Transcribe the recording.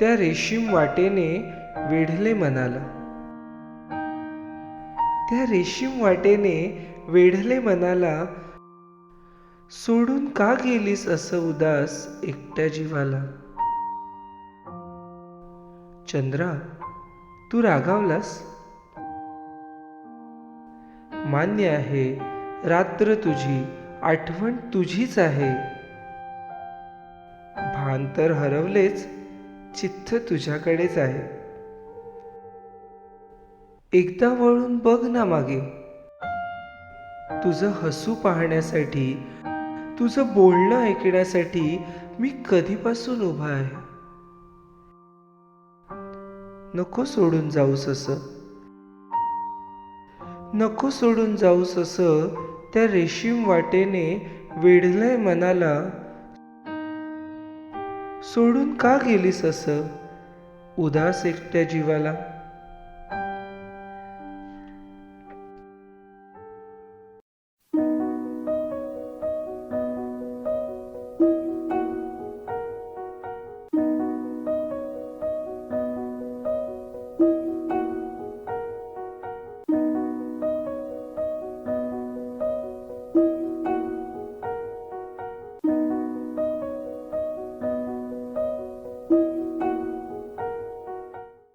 त्या रेशीम वाटेने वेढले मनाला. त्या रेशीम वाटेने वेढले मनाला सोडून का गेलीस असं उदास एकट्या जीवाला? चंद्रा तू रागावलास? मान्य आहे रात्र तुझी आठवण तुझीच आहे. भान तर हरवलेच चित्त तुझ्याकडेच आहे. एकदा वळून बघ ना मागे. तुझं हसू पाहण्यासाठी तुझं बोलणं ऐकण्यासाठी मी कधीपासून उभा आहे? नको सोडून जाऊस असं. नको सोडून जाऊस असं त्या रेशीम वाटेने वेढलंय मनाला सोडून का गेलीस असं? उदास एकट्या जीवाला.